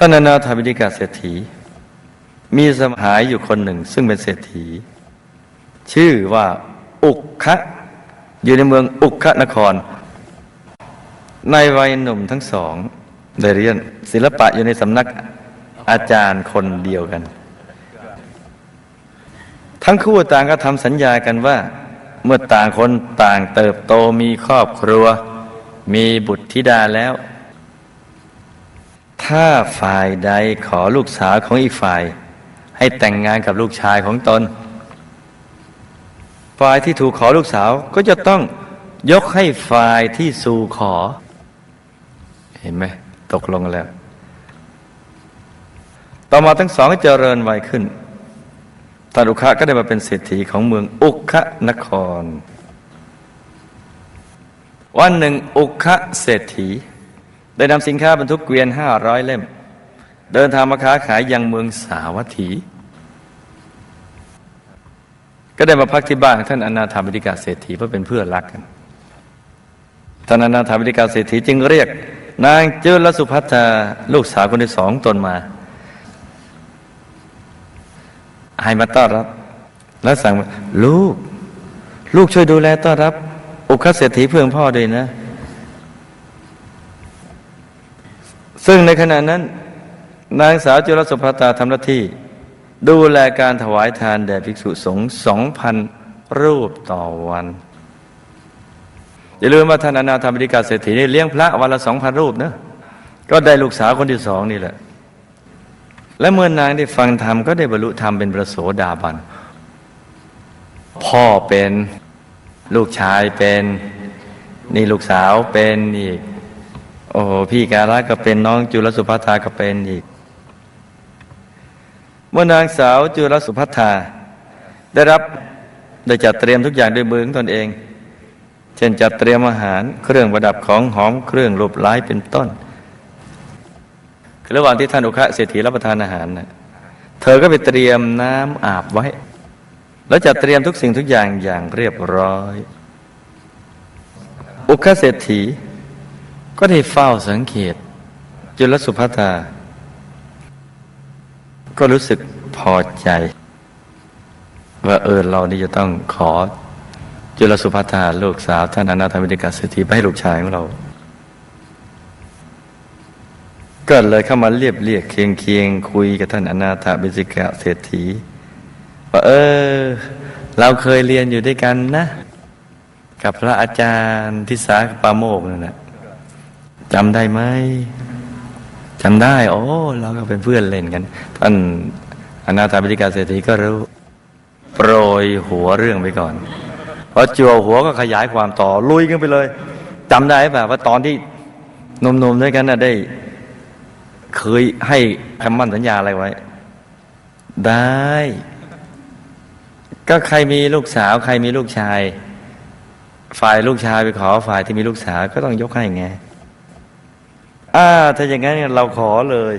ท่านนาถาบิดิกาเศรษฐี มีสมหายอยู่คนหนึ่ง ซึ่งเป็นเศรษฐี ชื่อว่าอุกคะอยู่ในเมืองอุกคะนคร ในวัยหนุ่มทั้งสองได้เรียนศิลปะอยู่ในสำนักอาจารย์คนเดียวกัน ทั้งคู่ต่างก็ทำสัญญากันว่า เมื่อต่างคนต่างเติบโตมีครอบครัว มีบุตรธิดาแล้ว ถ้าฝ่ายใดขอลูกสาวของอีกฝ่าย ให้แต่งงานกับลูกชายของตน ฝ่ายที่ถูกขอลูกสาวก็จะต้องยกให้ฝ่ายที่สู่ขอ เห็นไหมตกลงแล้ว ต่อมาทั้งสองก็เจริญวัยขึ้นท่านอุคะก็ได้มาเป็นเศรษฐีของเมืองอุคะนคร วันหนึ่งอุคะเศรษฐี ได้นำสินค้าบรรทุกเกวียนห้าร้อยเล่ม เดินทางมาค้าขายยังเมืองสาวัตถี ก็ได้มาพักที่บ้านท่านอนาถาบิิกาเศรษฐีเพื่อเป็นเพื่อนรักกันท่านอนาถาบิิกาเศรษฐีจึงเรียก นางเจุลสุภัทราลูกสาวคนที่สองตนมาให้มาต้อนรับ แล้วสั่งลูก ลูกช่วยดูแลต้อนรับ อุคเศรษฐีเพื่อนพ่อด้วยนะ ซึ่งในขณะนั้น นางสาวจุลสุภัตาทำหน้าที่ ดูแลการถวายทานแด่ภิกษุสงฆ์สองพันรูปต่อวัน อย่าลืมว่าท่านอนาถาบิดิกาเศรษฐีนี่เลี้ยงพระวันละสองพันรูปนะก็ได้ลูกสาวคนที่สองนี่แหละ และเมื่อนางได้ฟังธรรมก็ได้บรรลุธรรมเป็นประโสดาบัน พ่อเป็นลูกชายเป็นนี่ลูกสาวเป็นอีก อ้พี่การะก็เป็นน้องจุลสุภัทาก็เป็นอีก เมื่อนางสาวจุลสุภัทาได้รับได้จัดเตรียมทุกอย่างด้วยมือของตนเอง เช่นจัดเตรียมอาหารเครื่องประดับของหอมเครื่องรูปไล้เป็นต้นคือระหว่างที่ท่านอุคะเศรษฐีรับประทานอาหารนะเธอก็ไปเตรียมน้ำอาบไว้ แล้วจัดเตรียมทุกสิ่งทุกอย่างอย่างเรียบร้อย อุคะเศรษฐี ก็ได้เฝ้าสังเกตจุลสุภัทาก็รู้สึกพอใจ ว่าเออเรานี่จะต้องขอจุลสุภัทาลูกสาวท่านอนาถบิณฑิกาเศรษฐีไปให้ลูกชายของเรา ก็เลยเข้ามาเรียบเรียกเคียงเคียงคุยกับท่านอนาถบิณฑิกาเศรษฐีว่าเออ เราเคยเรียนอยู่ด้วยกันนะ กับพระอาจารย์ทิสาปาโมกนั่นแหละ จำได้ไหมจำได้ โอ้เราก็เป็นเพื่อนเล่นกัน ท่านอนาถบดิกาเศรษฐีก็รู้ โปรยหัวเรื่องไปก่อนพอจัวหัวก็ขยายความต่อ ลุยกันไปเลยจำได้แบบว่าตอนที่หนุ่มๆด้วยกันน่ะได้ เคยให้คำมั่นสัญญาอะไรไว้ ได้ ก็ใครมีลูกสาว ใครมีลูกชาย ฝ่ายลูกชายไปขอฝ่ายที่มีลูกสาวก็ต้องยกให้ไง อ่าถ้าอย่างนั้นเราขอเลย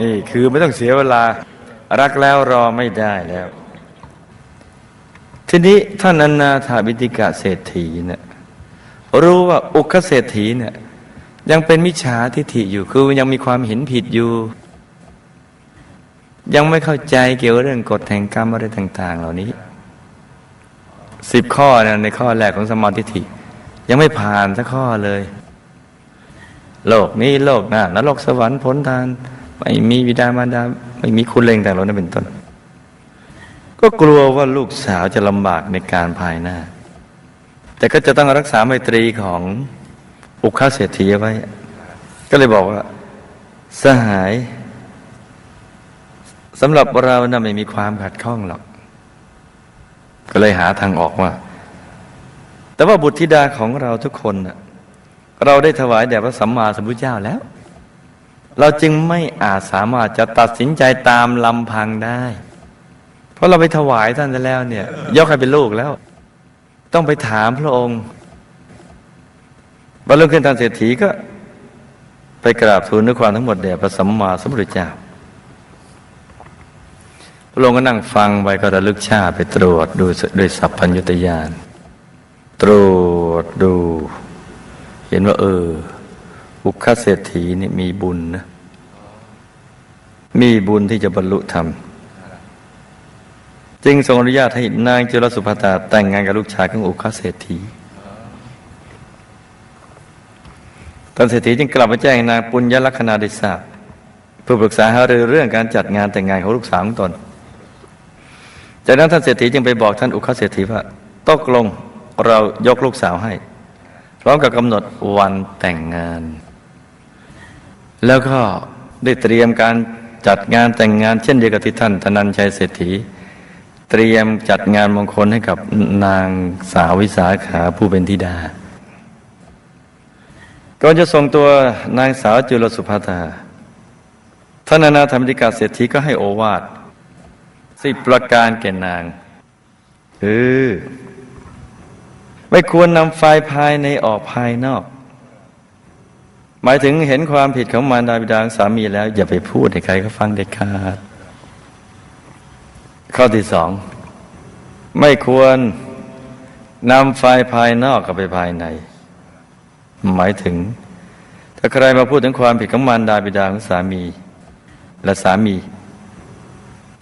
นี่คือไม่ต้องเสียเวลารักแล้วรอไม่ได้แล้ว ทีนี้ท่านอนาถาบิติกะเศรษฐีเนี่ยรู้ว่าอุคเศรษฐีเนี่ยยังเป็นมิจฉาทิฏฐิอยู่คือยังมีความเห็นผิดอยู่ ยังไม่เข้าใจเกี่ยวกับเรื่องกฎแห่งกรรมอะไรต่าง ๆ เหล่านี้สิบข้อนะในข้อแรกของสมมาทิฏฐิยังไม่ผ่านสักข้อเลย โลกนี้โลกหน้านรกสวรรค์ผลทานไม่มีวิดามารดาไม่มีคุณเลงแต่เหล่านั้นเป็นต้น ก็กลัวว่าลูกสาวจะลำบากในการภายหน้า แต่ก็จะต้องรักษาไมตรีของอุคาเศรษฐีไว้ ก็เลยบอกว่า สหายสำหรับเรานะ่ะไม่มีความขัดข้องหรอก ก็เลยหาทางออกว่า แต่ว่าบุตรธิดาของเราทุกคนน่ะ เราได้ถวายแด่พระสัมมาสัมพุทธเจ้าแล้ว เราจึงไม่อาจสามารถจะตัดสินใจตามลำพังได้ เพราะเราไปถวายท่านแล้วเนี่ย ยกให้เป็นลูกแล้ว ต้องไปถามพระองค์บรรลุขึ้นทางเศรษฐีก็ไปกราบทูลด้วยความทั้งหมดแด่พระสัมมาสัมพุทธเจ้า พระองค์ก็นั่งฟังไปก็ระลึกชาไปตรวจดูด้วยสัพพัญญุตญาณตรวจดู เห็นว่าเอออุคคเศรษฐีนี่มีบุญนะ มีบุญที่จะบรรลุธรรม จึงทรงอนุญาตให้นางจุลสุภตาแต่งงานกับลูกชายของอุคเศรษฐีตอนเศรษฐีจึงกลับมาแจ้งนางปุญญลักษณาด้ทราเพื่อปรึกษาหารือเรื่องการจัดงานแต่งงานของลูกสาวของตน จากนั้นท่านเศรษฐีจึงไปบอกท่านอุคเศรษฐีว่าตกลงเรายกลูกสาวให้ ร้อมกับกำหนดวันแต่งงาน แล้วก็ได้เตรียมการจัดงานแต่งงานเช่นเดียวกับที่ท่านธนัญชัยเศรษฐี เตรียมจัดงานมงคลให้กับนางสาววิสาขาผู้เป็นธิดาก่อนจะส่งตัวนางสาวจุลสุภาตาท่านนาถธรรมธิกาเศรษฐีก็ให้โอวาทสิบประการแก่นาง คือ ไม่ควรนำไฟภายในออกภายนอก หมายถึงเห็นความผิดของมารดาบิดาสามีแล้ว อย่าไปพูดให้ใครเขาฟังเด็ดขาด ข้อที่สองไม่ควรนำไฟภายนอกกับไปภายใน หมายถึง ถ้าใครมาพูดถึงความผิดของมารดาบิดาของสามี และสามี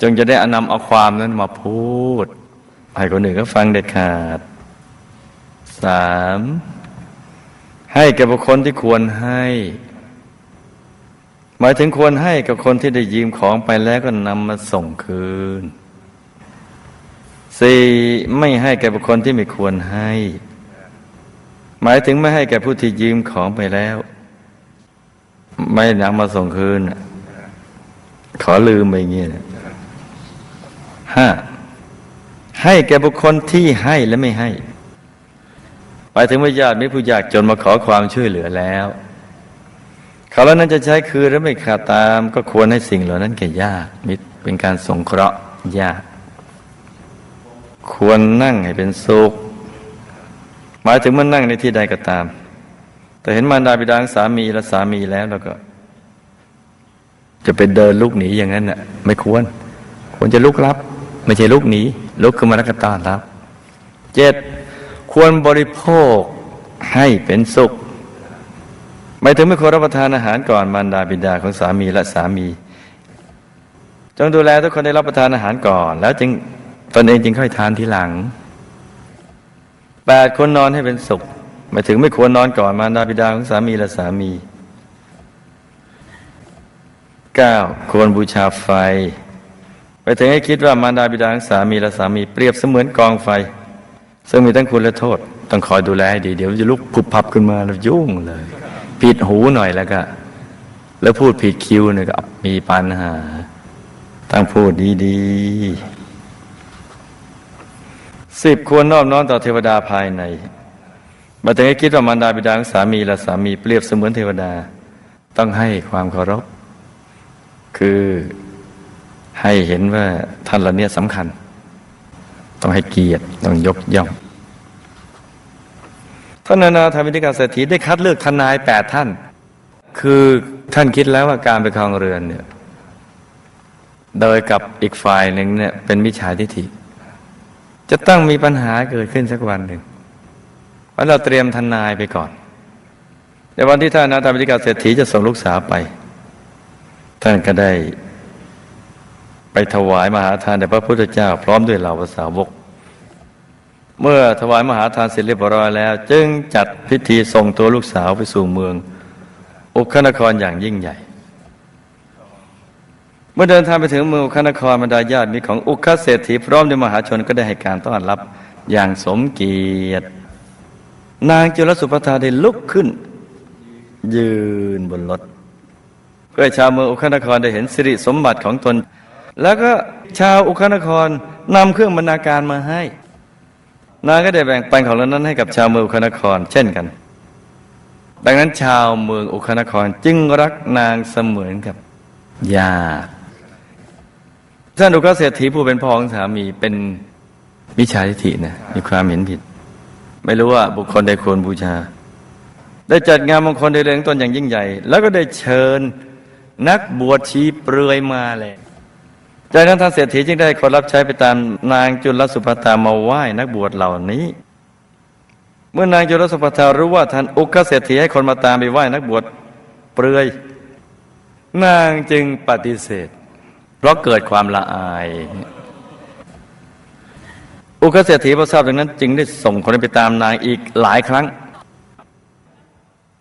จงจะได้อนำเอาความนั้นมาพูด ให้คนอื่นก็ฟังเด็ดขาด สามให้แก่บุคคลที่ควรให้ หมายถึงควรให้กับคนที่ได้ยืมของไปแล้วก็นำมาส่งคืนสี่ไม่ให้แก่บุคคลที่ไม่ควรให้ หมายถึงไม่ให้แก่ผู้ที่ยืมของไปแล้ว ไม่นำมาส่งคืนขอลืมไปงเงี้ยห้าให้แก่บุคคลที่ให้และไม่ให้ หมายถึงว่าญาติมิตรผู้ยากจนมาขอความช่วยเหลือแล้วเขาแล้วนั้นจะใช้คืนหรือไม่ขาดตาม ก็ควรให้สิ่งเหล่านั้นแก่ญาติมิตรเป็นการสงเคราะห์ญาติควรนั่งให้เป็นสุขหมายถึงเมื่อนั่งในที่ใดก็ตาม แต่เห็นมารดาบิดาสามีและสามีแล้วแล้วก็ จะเป็นเดินลุกหนีอย่างนั้นน่ะ ไม่ควร ควรจะลุกรับ ไม่ใช่ลุกหนีลุกขึ้นมาแล้วก็ต้อนรับเจ็ด ควรบริโภคให้เป็นสุขหมายถึงไม่ควรรับประทานอาหารก่อนมารดาบิดาของสามีและสามี จงดูแลทุกคนได้รับประทานอาหารก่อน แล้วจึงตนเองจึงค่อยทานทีหลังแปดคนนอนให้เป็นสุขหมายถึงไม่ควรนอนก่อนมารดาบิดาของสามีและสามีเก้าควรบูชาไฟไปถึงให้คิดว่ามารดาบิดาของสามีและสามีเปรียบเสมือนกองไฟ ซึ่งมีทั้งคุณและโทษ ต้องคอยดูแลให้ดี เดี๋ยวจะลุกผุบพับขึ้นมาแล้วยุ่งเลย ผิดหูหน่อยแล้วก็ แล้วพูดผิดคิวเนี่ยก็มีปัญหาต้องพูดดีๆสิบควรนอบน้อมต่อเทวดาภายในมาถึงให้คิดว่ามารดาบิดาของสามีและสามีเปรียบเสมือนเทวดา ต้องให้ความเคารพ คือให้เห็นว่าท่านเหล่านี้สำคัญ ต้องให้เกียรติต้องยกย่องท่านนานาธรรมิธิกาเศรษฐีได้คัดเลือกทนายแปดท่าน คือท่านคิดแล้วว่าการไปครองเรือนเนี่ยโดยกับอีกฝ่ายหนึ่งเนี่ยเป็นมิจฉาทิฏฐิ จะต้องมีปัญหาเกิดขึ้นสักวันหนึ่งเพราะเราเตรียมทนายไปก่อน ในวันที่ท่านนาธรรมิธิกาเศรษฐีจะส่งลูกสาวไป ท่านก็ได้ ไปถวายมหาทานแด่พระพุทธเจ้า พร้อมด้วยเหล่าภาษาวก เมื่อถวายมหาทานเสร็จเรียบร้อยแล้ว จึงจัดพิธีส่งตัวลูกสาวไปสู่เมือง อุคานครอย่างยิ่งใหญ่ เมื่อเดินทางไปถึงเมืองอุคานครบรรดาญาติมิตรของอุคเศรษฐีพร้อมด้วยมหาชนก็ได้ให้การต้อนรับอย่างสมเกียรติ นางจุลสุภทาได้ลุกขึ้น ยืนบนรถเพื่อชาวเมืองอุคานครได้เห็นสิริสมบัติของตน แล้วก็ชาวอุคานครนำเครื่องบรรณาการมาให้ นางก็ได้แบ่งปันของเหล่านั้นให้กับชาวเมืองอุคนคร เช่นกัน ดังนั้นชาวเมืองอุคนครจึงรักนางเสมือนกับญาติท่านอุคเศรษฐีผู้เป็นพ่อของสามีเป็นมิจฉาทิฏฐินะมีความเห็นผิด ไม่รู้ว่าบุคคลใดควรบูชา ได้จัดงานมงคลในเรื่องต้นอย่างยิ่งใหญ่ แล้วก็ได้เชิญนักบวชชีเปลือยมาเลย จากนั้นท่านเศรษฐีจึงได้คนรับใช้ไปตามนางจุลสุภตามาไหว้นักบวชเหล่านี้ เมื่อนางจุลสุภตารู้ว่าท่านอุคเศรษฐีให้คนมาตามไปไหว้นักบวชเปลือย นางจึงปฏิเสธ เพราะเกิดความละอาย อุคเศรษฐีพอทราบดังนั้น จึงได้ส่งคนไปตามนางอีกหลายครั้ง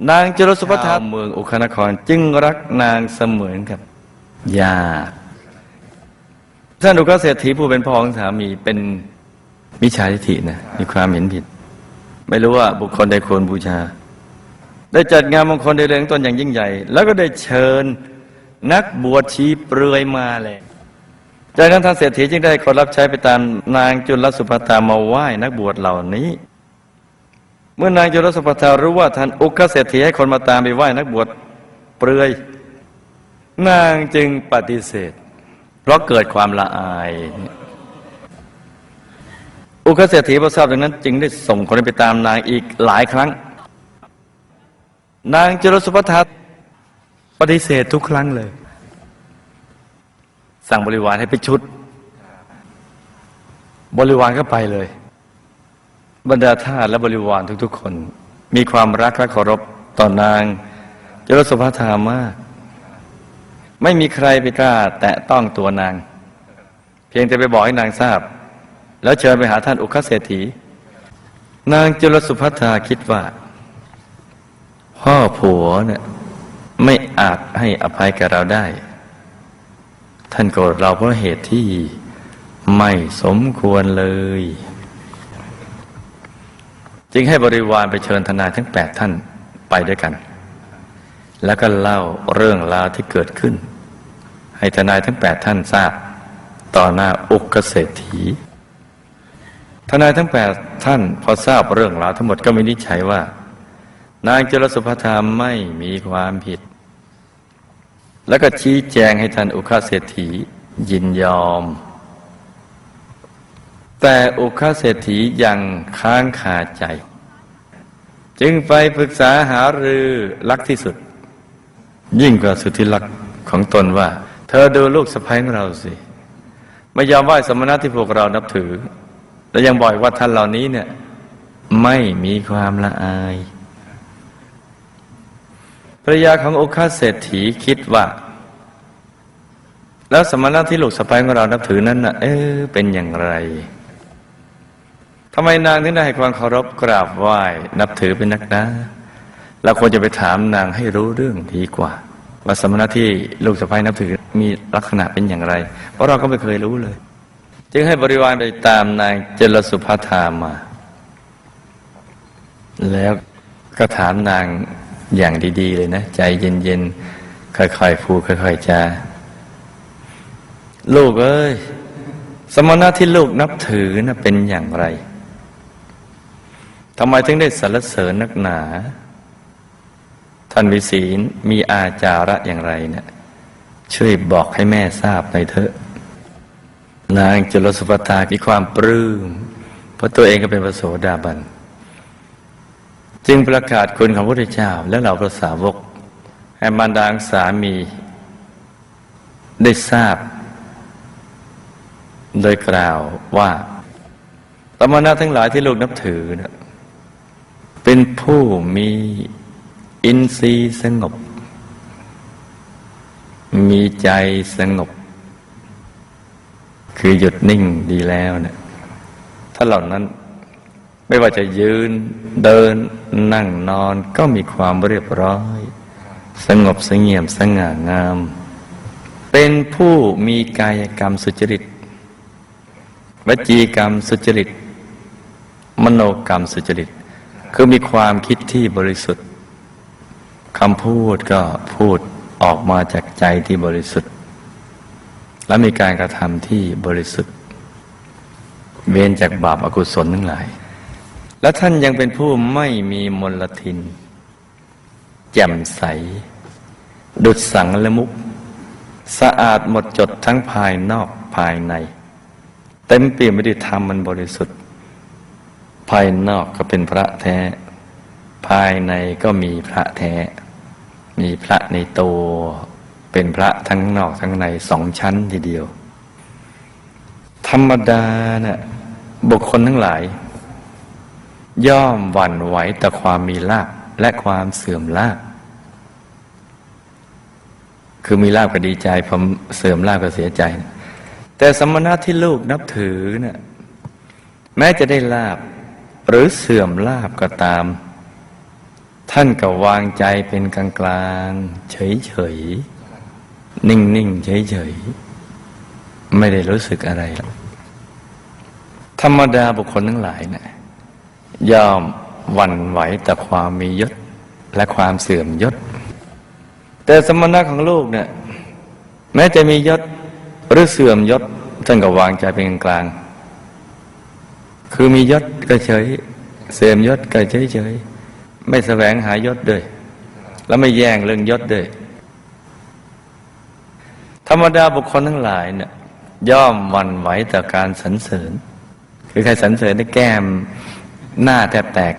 นางจุลสุภธาเมืองอุคนครจึงรักนางเสมือนกับญาติ ท่านอุคเศรษฐีผู้เป็นพ่อของสามีเป็นมิจฉาทิฏฐินะมีความเห็นผิด ไม่รู้ว่าบุคคลใดควรบูชา ได้จัดงานมงคลในเรื่องต้นอย่างยิ่งใหญ่ แล้วก็ได้เชิญนักบวชชีเปลือยมาเลยจากนั้นท่านเศรษฐีจึงได้คนรับใช้ไปตามนางจุลสุภตามาไหว้นักบวชเหล่านี้ เมื่อนางจุลสุภตารู้ว่าท่านอุคเศรษฐีให้คนมาตามไปไหว้นักบวชเปลือย นางจึงปฏิเสธ เพราะเกิดความละอาย อุคเศรษฐีพอทราบดังนั้น จึงได้ส่งคนไปตามนางอีกหลายครั้ง นางจุลสุภทาปฏิเสธทุกครั้งเลย สั่งบริวารให้ไปชุด บริวารก็ไปเลย บรรดาทาสและบริวารทุกๆคน มีความรักและเคารพต่อนางจุลสุภทามาก ไม่มีใครไปกล้า แตะต้องตัวนาง เพียงแต่ไปบอกให้นางทราบ แล้วเชิญไปหาท่านอุคเศรษฐี นางจุลสุภัทาคิดว่า พ่อผัวเนี่ยไม่อาจให้อภัยแก่เราได้ ท่านโกรธเราเพราะเหตุที่ไม่สมควรเลย จึงให้บริวารไปเชิญทนายทั้งแปดท่านไปด้วยกัน แล้วก็เล่าเรื่องราวที่เกิดขึ้น ให้ทนายทั้งแปดท่านทราบ ต่อหน้าอุกเกษตรถีทนายทั้งแปดท่านพอทราบเรื่องราวทั้งหมดก็วินิจฉัยว่า นางจรสุภธามไม่มีความผิด แล้วก็ชี้แจงให้ท่านอุคาเศรษฐียินยอม แต่อุคาเศรษฐียังค้างคาใจ จึงไปปรึกษาหารือรักที่สุด ยิ่งกว่าสุดที่รักของตนว่า ธอดูลูกสะใภ้ของเราสิ ไม่ยอมไหว้สมณะที่พวกเรานับถือ และยังบอกอีกว่าท่านเหล่านี้เนี่ย ไม่มีความละอายภรรยาของโอคาเศรษฐีคิดว่า แล้วสมณะที่ลูกสะใภ้ของเรานับถือนั้นน่ะ เออเป็นอย่างไรทำไมนางถึงได้ให้ความเคารพกราบไหว้ นับถือเป็นนักนะเราควรจะไปถามนางให้รู้เรื่องดีกว่า ว่าสมณะที่ลูกสะใภ้นับถือมีลักษณะเป็นอย่างไร เพราะเราก็ไม่เคยรู้เลย จึงให้บริวารไปตามนางเจรสุภาธามา แล้วก็ถามนางอย่างดีๆเลยนะ ใจเย็นๆค่อยๆพูดค่อยๆจาลูกเอ้ยสมณะที่ลูกนับถือนะเป็นอย่างไรทำไมถึงได้สรรเสริญนักหนา ท่านวิศีลมีอาจาระอย่างไรเนะี่ยช่วยบอกให้แม่ทราบหน่อยเถอะ นางจุลสุภตามีความปลื้มเพราะตัวเองก็เป็นพระโสดาบัน จึงประกาศคุณของพระพุทธเจ้า และเหล่าพระสาวกให้มารดาสามีได้ทราบ โดยกล่าวว่าตมนาทั้งหลายที่ลูกนับถือนะเป็นผู้มี อินทรีย์สงบ มีใจสงบ คือหยุดนิ่งดีแล้วเนะี่ยถ้าเหล่านั้นไม่ว่าจะยืนเดินนั่งนอนก็มีความเรียบร้อย สงบสงเงียมสง่างาม เป็นผู้มีกายกรรมสุจริต วจีกรรมสุจริต มโนกรรมสุจริต คือมีความคิดที่บริสุทธิ์ คำพูดก็พูดออกมาจากใจที่บริสุทธิ์ และมีการกระทำที่บริสุทธิ์ เว้นจากบาปอากุศลทั้งหลาย และท่านยังเป็นผู้ไม่มีมลทิน แจ่มใส ดุดสังละมุก สะอาดหมดจดทั้งภายนอกภายใน เต็มเปี่ยมไปด้วยธรรมมันบริสุทธิ์ ภายนอกก็เป็นพระแท้ ภายในก็มีพระแท้ มีพระในตัวเป็นพระทั้งนอกทั้งในสองชั้นทีเดียว ธรรมดานะ่ะบุคคลทั้งหลาย ย่อมหวั่นไหวแต่ความมีลาภและความเสื่อมลาภคือมีลาบก็ดีใจพอเสื่อมลาบก็เสียใจ แต่สมณะที่ลูกนับถือเนะ่ะแม้จะได้ลาบหรือเสื่อมลาบก็ตาม ท่านก็วางใจเป็นกลางกลางๆเฉยเฉยๆนิ่งนิ่งๆเฉยเฉยๆไม่ได้รู้สึกอะไร ธรรมดาบุคคลทั้งหลายนะ่ะย่อมหวั่นไหวแต่ความมียศและความเสื่อมยศ แต่สมณะของลูกเนี่ยแม้จะมียศหรือเสื่อมยศท่านก็วางใจเป็นกลาง คือมียศก็เฉย เสื่อมยศก็เฉยเฉย ไม่แสวงหายศด้วย แล้วไม่แย่งเรื่องยศด้วย ธรรมดาบุคคลทั้งหลายเนี่ยย่อมหวันไหวต่อการสรรเสริญ คือใครสรรเสริญได้แก้มหน้าแทบแตก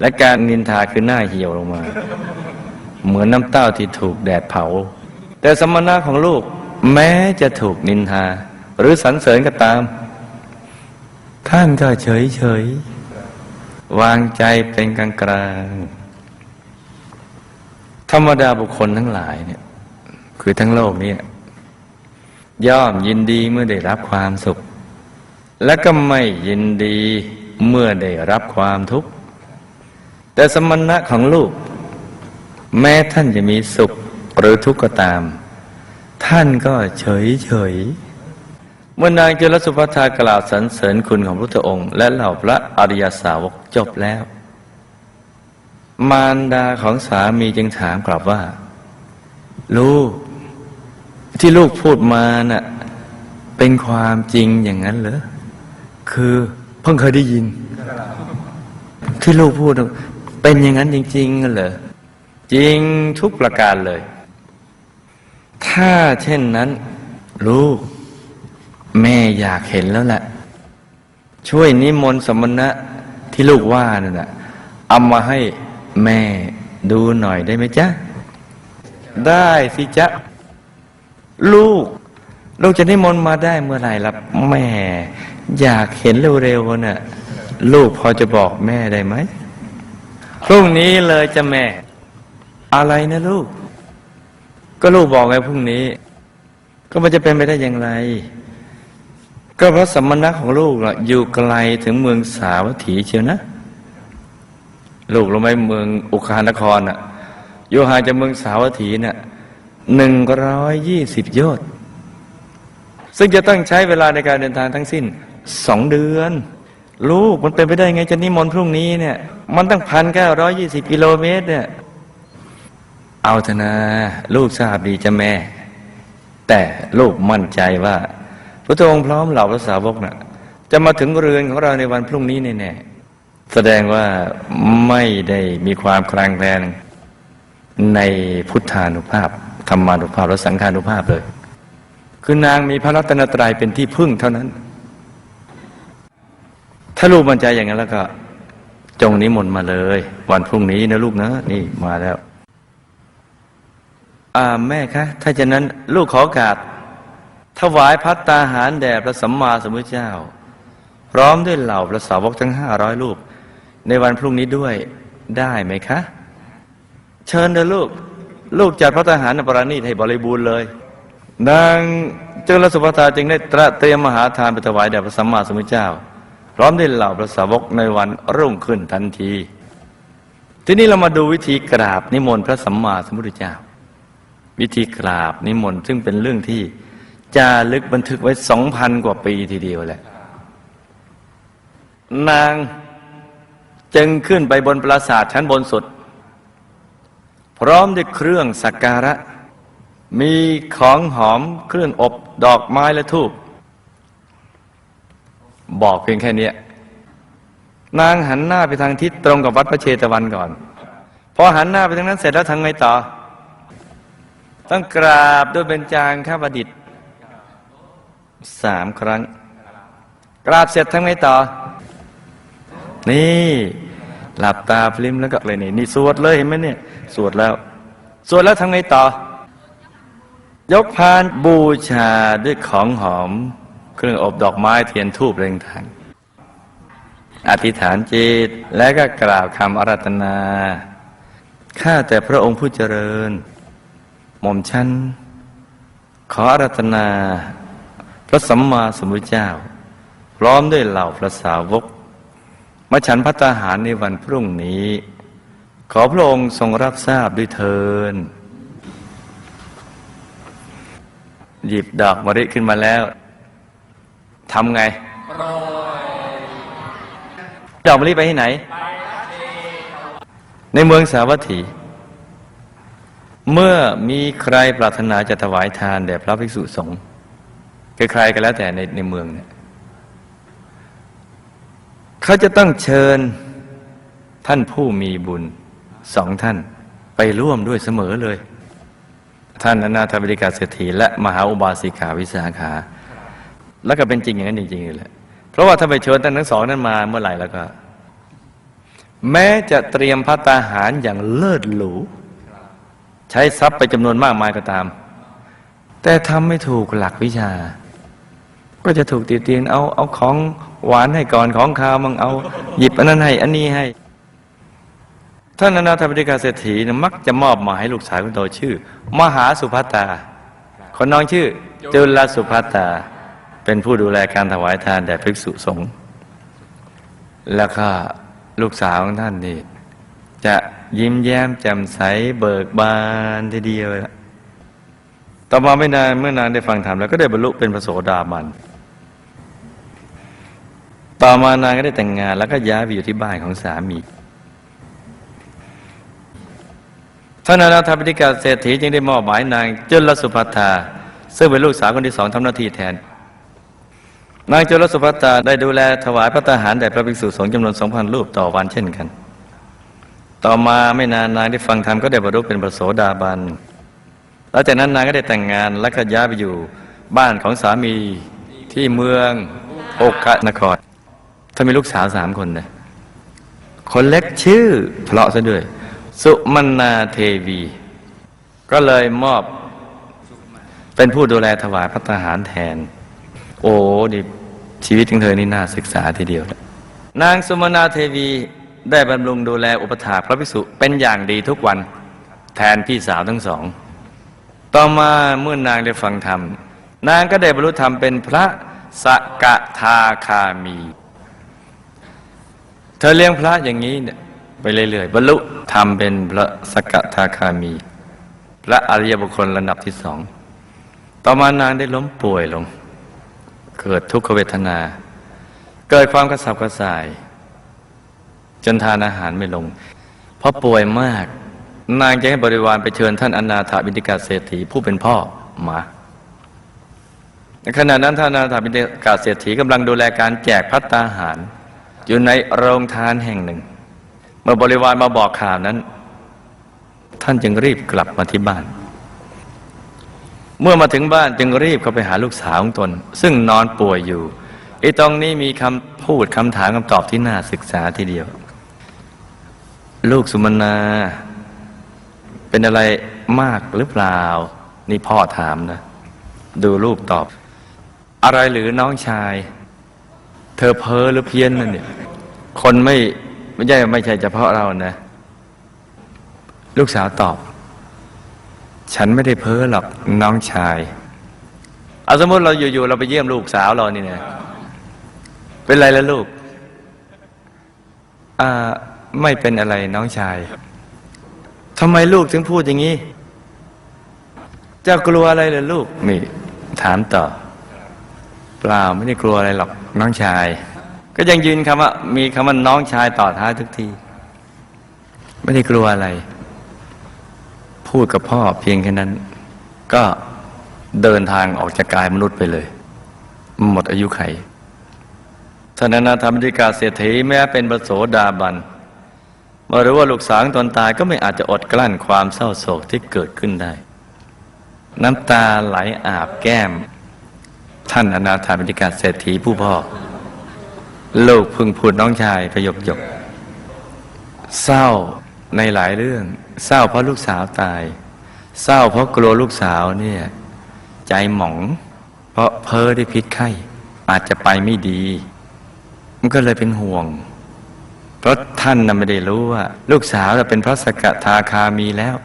และการนินทาคือหน้าเหี่ยวลงมา เหมือนน้ำเต้าที่ถูกแดดเผา แต่สมณะของลูกแม้จะถูกนินทา หรือสรรเสริญก็ตาม ท่านก็เฉยเฉย วางใจเป็นกลางกลางๆธรรมดาบุคคลทั้งหลายเนี่ย คือทั้งโลกนี้ย่อมยินดีเมื่อได้รับความสุข และก็ไม่ยินดีเมื่อได้รับความทุกข์ แต่สมณะของลูก แม้ท่านจะมีสุขหรือทุกข์ก็ตาม ท่านก็เฉยเฉย เมื่อนางจุลสุภทากล่าวสรรเสริญคุณของพระพุทธองค์ และเหล่าพระอริยสาวกจบแล้ว มารดาของสามีจึงถามกลับว่า ลูก ที่ลูกพูดมาน่ะเป็นความจริงอย่างนั้นเหรอคือเพิ่งเคยได้ยิน ที่ลูกพูดเป็นอย่างนั้นจริงๆเหรอจริงทุกประการเลย ถ้าเช่นนั้น ลูก แม่อยากเห็นแล้วแหละช่วยนิมนต์สมณะที่ลูกว่านั่นแหละเอามาให้แม่ดูหน่อยได้ไหมจ๊ะ ได้สิจ๊ะ ลูก ลูกจะนิมนต์มาได้เมื่อไหร่ล่ะแม่ อยากเห็นเร็วๆน่ะลูกพอจะบอกแม่ได้ไหมพรุ่งนี้เลยจะแม่ อะไรนะลูก ก็ลูกบอกไงพรุ่งนี้ ก็มันจะเป็นไปได้อย่างไร ก็เพราะสมณะของลูกน่ะอยู่ไกลถึงเมืองสาวัตถีเชียวนะ ลูกรู้ไหมเมืองอุคานครน่ะอยู่ห่างจากเมืองสาวัตถีน่ะหนึ่งร้อยยี่สิบโยชน์ซึ่งจะต้องใช้เวลาในการเดินทางทั้งสิ้นสองเดือน ลูกมันเป็นไปได้ไงจะนิมนต์พรุ่งนี้เนี่ย มันตั้งพันเก้าร้อยยี่สิบกิโลเมตรเนี่ย เอาเถอะนะลูกทราบดีจะแม่ แต่ลูกมั่นใจว่า พระองค์พร้อมเหล่าพระสาวกน่ะ จะมาถึงเรือนของเราในวันพรุ่งนี้แน่ๆแสดงว่าไม่ได้มีความคลางแคลนในพุทธานุภาพธรรมานุภาพและสังขานุภาพเลย คือนางมีพระรัตนตรัยเป็นที่พึ่งเท่านั้น ถ้าลูกมั่นใจอย่างนั้นแล้วก็ จงนิมนต์มาเลย วันพรุ่งนี้นะลูกนะนี่มาแล้ว อ่าแม่คะ ถ้าฉะนั้นลูกขอกาส ถวายพัตตาหารแด่พระสัมมาสัมพุทธเจ้า พร้อมด้วยเหล่าพระสาวกทั้งห้าร้อยรูป ในวันพรุ่งนี้ด้วยได้ไหมคะ เชิญเถอะลูก ลูกจัดพระทหารในปราณีให้บริบูรณ์เลย นางเจ้าลสุภตาจึงได้ตระเตรียมมหาทานไปถวายแด่พระสัมมาสัมพุทธเจ้า พร้อมด้วยเหล่าพระสาวกในวันรุ่งขึ้นทันที ทีนี้เรามาดูวิธีกราบนิมนต์พระสัมมาสัมพุทธเจ้า วิธีกราบนิมนต์ซึ่งเป็นเรื่องที่ จารึกบันทึกไว้สองพันกว่าปีทีเดียวแหละ นางจึงขึ้นไปบนปราสาทชั้นบนสุด พร้อมด้วยเครื่องสักการะ มีของหอมเครื่องอบดอกไม้และทูบบอกเพียงแค่นี้นางหันหน้าไปทางทิศตรงกับวัดพระเชตวันก่อน พอหันหน้าไปทางนั้นเสร็จแล้วทางไงต่อ ต้องกราบด้วยเบญจางข้าประดิษฐ์ สามครั้ง กราบเสร็จทำไงต่อ นี่ หลับตาพลิมแล้วก็เลยนี่นี่สวดเลยเห็นไหมเนี่ย สวดแล้ว สวดแล้วทำไงต่อ ยกพานบูชาด้วยของหอม เครื่องอบดอกไม้เทียนทูบเร่งทางอธิษฐานจิต และก็กล่าวคำอารัธนา ข้าแต่พระองค์ผู้เจริญ หม่อมฉันขออารัตนา พระสัมมาสัมพุทธเจ้า พร้อมด้วยเหล่าพระสาวกมาฉันพัตตาหารในวันพรุ่งนี้ ขอพระองค์ทรงรับทราบด้วยเทิน หยิบดอกมะริขึ้นมาแล้วทำไงดอกมะลิไปที่ไหน ในเมืองสาวัตถี เมื่อมีใครปรารถนาจะถวายทานแด่พระภิกษุสงฆ์ คือใครก็แล้วแต่ในในเมืองเนี่ยเขาจะต้องเชิญท่านผู้มีบุญสองท่านไปร่วมด้วยเสมอเลย ท่านอนาถบริกาเศรษฐีและมหาอุบาสิกาวิสาขา แล้วก็เป็นจริงอย่างนั้นจริงๆเลยแหละเพราะว่าถ้าไปเชิญท่านทั้งสองนั้นมาเมื่อไหร่แล้วก็ แม้จะเตรียมพัตตาหารอย่างเลิศหรูใช้ทรัพย์ไปจำนวนมากมายก็ตาม แต่ทำไม่ถูกหลักวิชา ก็จะถูกติเตียนเอาเอาของหวานให้ก่อนของคาวมังเอา หยิบอันนั้นให้อันนี้ให้ท่านอนาถบดิกาเศรษฐีนะมักจะมอบหมายให้ลูกสาวคนโตชื่อ มหาสุภัตตาคนน้องชื่อ จุลสุภัตตา เป็นผู้ดูแลการถวายทานแด่ภิกษุสงฆ์แล้วก็ลูกสาวของท่านนี่จะยิ้มแย้มแจ่มใสเบิกบานทีเดียว ต่อมาไม่นานเมื่อนานได้ฟังธรรมแล้วก็ได้บรรลุเป็นพระโสดาบัน ต่อมานางก็ได้แต่งงาน แล้วก็ย้ายไปอยู่ที่บ้านของสามีท่านอนาถบิณฑิกาเศรษฐีจึงได้มอบหมายนางจุลสุภัทธาซึ่งเป็นลูกสาวคนที่สองทำหน้าที่แทน นางจุลสุภัตตาได้ดูแลถวายพระทหารแด่พระภิกษุสงฆ์จำนวนสองพันรูปต่อวันเช่นกัน ต่อมาไม่นานนางได้ฟังธรรมก็ได้บรรลุเป็นพระโสดาบันหลังจากนั้นนางก็ได้แต่งงานและก็ย้ายไปอยู่บ้านของสามีที่เมืองโอกะนคร ถ้ามีลูกสาวสามคนนะคนเล็กชื่อเพาะซะด้วย สุมนาเทวี ก็เลยมอบเป็นผู้ดูแลถวายพระทหารแทน โอ้ดิชีวิตของเธอนี่น่าศึกษาทีเดียว นางสุมนาเทวีได้บำรุงดูแลอุปถาพระภิกษุเป็นอย่างดีทุกวันแทนพี่สาวทั้งสอง ต่อมาเมื่อนางได้ฟังธรรม นางก็ได้บรรลุธรรมเป็นพระสกทาคามี เธอเลี้ยงพระอย่างนี้เนี่ยไปเรื่อยๆบรรลุธรรมเป็นพระสกทาคามี พระอริยบุคคลระดับที่สองต่อมานางได้ล้มป่วยลง เกิดทุกขเวทนา เกิดความกระสับกระส่าย จนทานอาหารไม่ลง เพราะป่วยมาก นางจะให้บริวารไปเชิญท่านอนาถบิณฑิกาเศรษฐีผู้เป็นพ่อมาในขณะนั้นท่านอนาถบิณฑิกาเศรษฐีกำลังดูแลการแจกพัตตาหาร อยู่ในโรงทานแห่งหนึ่ง เมื่อบริวารมาบอกข่าวนั้น ท่านจึงรีบกลับมาที่บ้าน เมื่อมาถึงบ้านจึงรีบเข้าไปหาลูกสาวของตน ซึ่งนอนป่วยอยู่ไอ้ตรงนี้มีคำพูดคำถามคำตอบที่น่าศึกษาทีเดียว ลูกสุมนาเป็นอะไรมากหรือเปล่า นี่พ่อถามนะ ดูลูกตอบ อะไรหรือน้องชาย เธอเพ้อหรือเพี้ยนนั่นเนี่ยคนไม่ไม่ใช่ไม่ใช่เฉพาะเรานะ ลูกสาวตอบ ฉันไม่ได้เพ้อหรอกน้องชายเอาสมมติเราอยู่ๆเราไปเยี่ยมลูกสาวเรานี่นะเป็นไรแล้วลูกอ่าไม่เป็นอะไรน้องชายทำไมลูกถึงพูดอย่างนี้ เจ้ากลัวอะไรเลยลูกนี่ถามต่อ ล่าไม่ได้กลัวอะไรหรอกน้องชาย ก็ยังยืนคำว่า มีคำว่าน้องชายต่อท้ายทุกที ไม่ได้กลัวอะไร พูดกับพ่อเพียงแค่นั้น ก็เดินทางออกจากกายมนุษย์ไปเลย หมดอายุไขท่านนาถบิณฑิกาเศรษฐีแม้เป็นประโสดาบันมื่อรู้ว่าลูกสาวของตนตายก็ไม่อาจจะอดกลั้นความเศร้าโศกที่เกิดขึ้นได้ น้ำตาไหลอาบแก้ม ท่านอนาถาบิณฑิกาเศรษฐีผู้พ่อ ลูกพึงพูดน้องชายประยบยกเศร้าในหลายเรื่อง เศร้าเพราะลูกสาวตาย เศร้าเพราะกลัวลูกสาวเนี่ย ใจหมอง เพราะเพ้อได้พิษไข้ อาจจะไปไม่ดี มันก็เลยเป็นห่วง เพราะท่านน่ะไม่ได้รู้ว่า ลูกสาวจะเป็นพระสกทาคามีแล้ว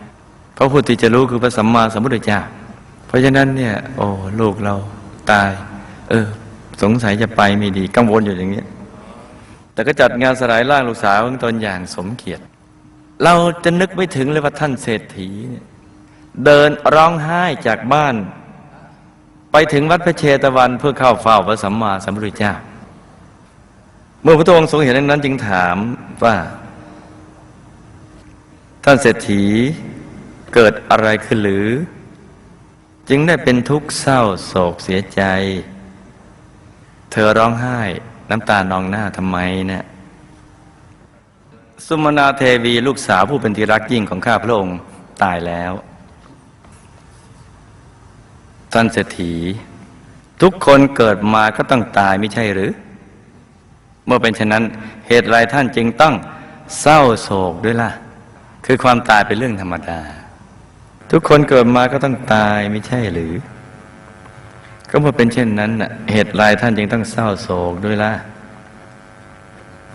พราะผู้ที่จะรู้คือพระสัมมาสัมพุทธเจ้าเพราะฉะนั้นเนี่ย โอ้ลูกเรา ตาย เออ สงสัยจะไปไม่ดี กังวลอยู่อย่างเงี้ แต่ก็จัดงานสลายร่างลูกสาวของตนอย่างสมเกียรติ เราจะนึกไม่ถึงเลยว่าท่านเศรษฐีเนี่ยเดินร้องไห้จากบ้าน ไปถึงวัดพระเชตวันเพื่อเข้าเฝ้าพระสัมมาสัมพุทธเจ้า เมื่อพระองค์ทรงเห็นดังนั้นจึงถามว่า ท่านเศรษฐีเกิดอะไรขึ้นหรือ จึงได้เป็นทุกข์เศร้าโศกเสียใจ เธอร้องไห้น้ำตานองหน้าทำไมเนะี่ยสุมนาเทวีลูกสาวผู้เป็นที่รักยิ่งของข้าพระองค์ตายแล้วท่านเศรษฐี ทุกคนเกิดมาก็ต้องตายไม่ใช่หรือ เมื่อเป็นฉะนั้นเหตุไรท่านจึงต้องเศร้าโศกด้วยล่ะ คือความตายเป็นเรื่องธรรมดา ทุกคนเกิดมาก็ต้องตายไม่ใช่หรือ ก็เมื่อเป็นเช่นนั้นน่ะเหตุไรท่านจึงต้องเศร้าโศกด้วยล่ะ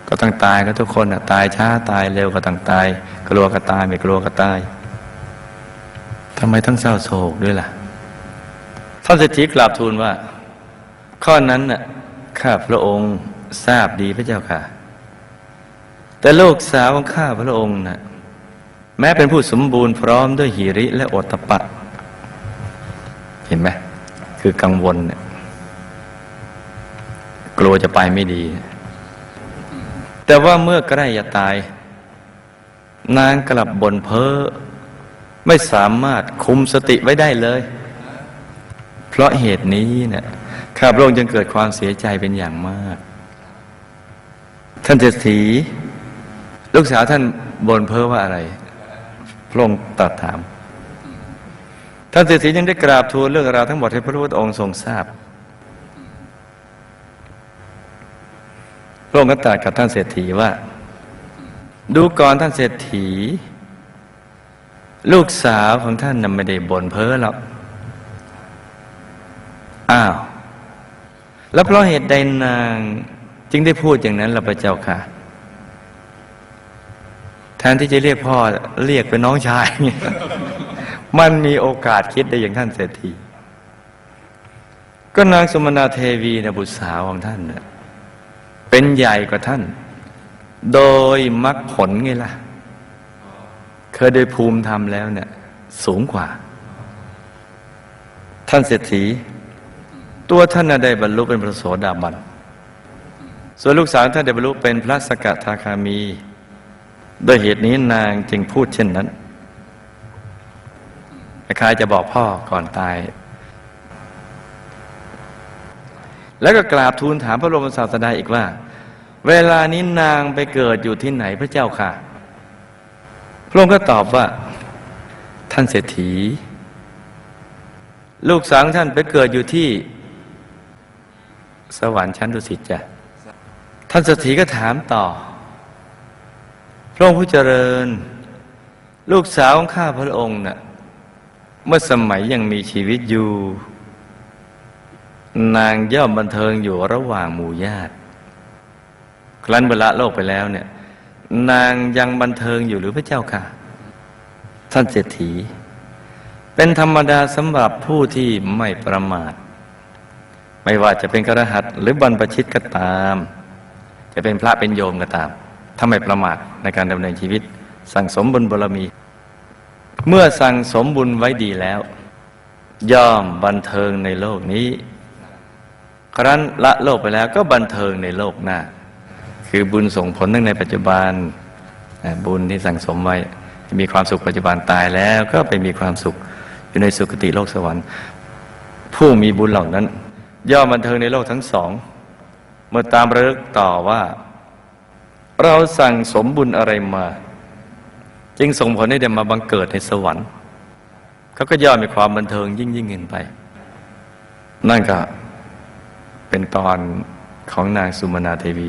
ก็ต้องตายก็ทุกคนน่ะ ตายช้าตายเร็วก็ต้องตาย กลัวก็ตายไม่กลัวก็ตายทำไมต้องเศร้าโศกด้วยล่ะท่านเศรษฐีกราบทูลว่า ข้อนั้นน่ะข้าพระองค์ทราบดีพระเจ้าค่ะ แต่ลูกสาวของข้าพระองค์น่ะ แม้เป็นผู้สมบูรณ์พร้อมด้วยหิริและโอตปะ เห็นไหมคือกังวลเนี่ยกลัวจะไปไม่ดี แต่ว่าเมื่อใกล้จะตาย นางกลับบ่นเพ้อไม่สามารถคุมสติไว้ได้เลย เพราะเหตุนี้เนี่ยข้าพระองค์จึงเกิดความเสียใจเป็นอย่างมาก ท่านเศรษฐีลูกสาวท่านบ่นเพ้อว่าอะไร ระองค์ตรัสถาม ท่านเศรษฐียังได้กราบทูลเรื่องราวทั้งหมดให้พระพุทธองค์ทรงทราบ พระองค์ก็ตรัสกับท่านเศรษฐีว่า ดูก่อนท่านเศรษฐี ลูกสาวของท่านน่ะไม่ได้บ่นเพ้อหรอก อ้าว แล้วเพราะเหตุใดนาง จึงได้พูดอย่างนั้นล่ะพระเจ้าค่ะ นที่จะเรียกพ่อเรียกเป็นน้องชาย มันมีโอกาสคิดได้อย่างท่านเศรษฐีก็นางสมนาเทวีนะบุตรสาวของท่านน่ะเป็นใหญ่กว่าท่าน โดยมรรคผลไงล่ะ เคยได้ภูมิธรรมแล้วเนี่ย สูงกว่า ท่านเศรษฐี ตัวท่านได้บรรลุเป็นพระโสดาบัน ส่วนลูกสาวท่านได้บรรลุเป็นพระสกทาคามี ด้วยเหตุนี้นางจึงพูดเช่นนั้นคล้ายจะบอกพ่อก่อนตาย แล้วก็กราบทูลถามพระบรมศาสดาอีกว่า เวลานี้นางไปเกิดอยู่ที่ไหนพระเจ้าค่ะ พระองค์ก็ตอบว่า ท่านเศรษฐี ลูกสาวท่านไปเกิดอยู่ที่ สวรรค์ชั้นดุสิตจ้ะท่านเศรษฐีก็ถามต่อ พระองค์ผู้เจริญ ลูกสาวของข้าพระองค์น่ะเมื่อสมัยยังมีชีวิตอยู่ นางย่อมบันเทิงอยู่ระหว่างหมู่ญาติ ครั้นเวลาโลกไปแล้วเนี่ย นางยังบันเทิงอยู่หรือพระเจ้าค่ะ ท่านเศรษฐี เป็นธรรมดาสำหรับผู้ที่ไม่ประมาท ไม่ว่าจะเป็นกระหัตหรือบรรพชิตก็ตาม จะเป็นพระเป็นโยมก็ตาม ถ้าไม่ประมาทในการดำเนินชีวิต สั่งสมบุญบารมี เมื่อสั่งสมบุญไว้ดีแล้ว ย่อมบันเทิงในโลกนี้ ครั้นละโลกไปแล้วก็บันเทิงในโลกหน้า คือบุญส่งผลทั้งในปัจจุบันบุญที่สั่งสมไว้มีความสุขปัจจุบันตายแล้วก็ไปมีความสุขอยู่ในสุคติโลกสวรรค์ ผู้มีบุญเหล่านั้น ย่อมบันเทิงในโลกทั้งสอง เมื่อตามระลึกต่อว่า เราสั่งสมบุญอะไรมา จึงส่งผลให้ได้มาบังเกิดในสวรรค์เขาก็ย่อมมีความบันเทิงยิ่งยิ่งเงินไป นั่นก็เป็นตอนของนางสุมาณาเทวี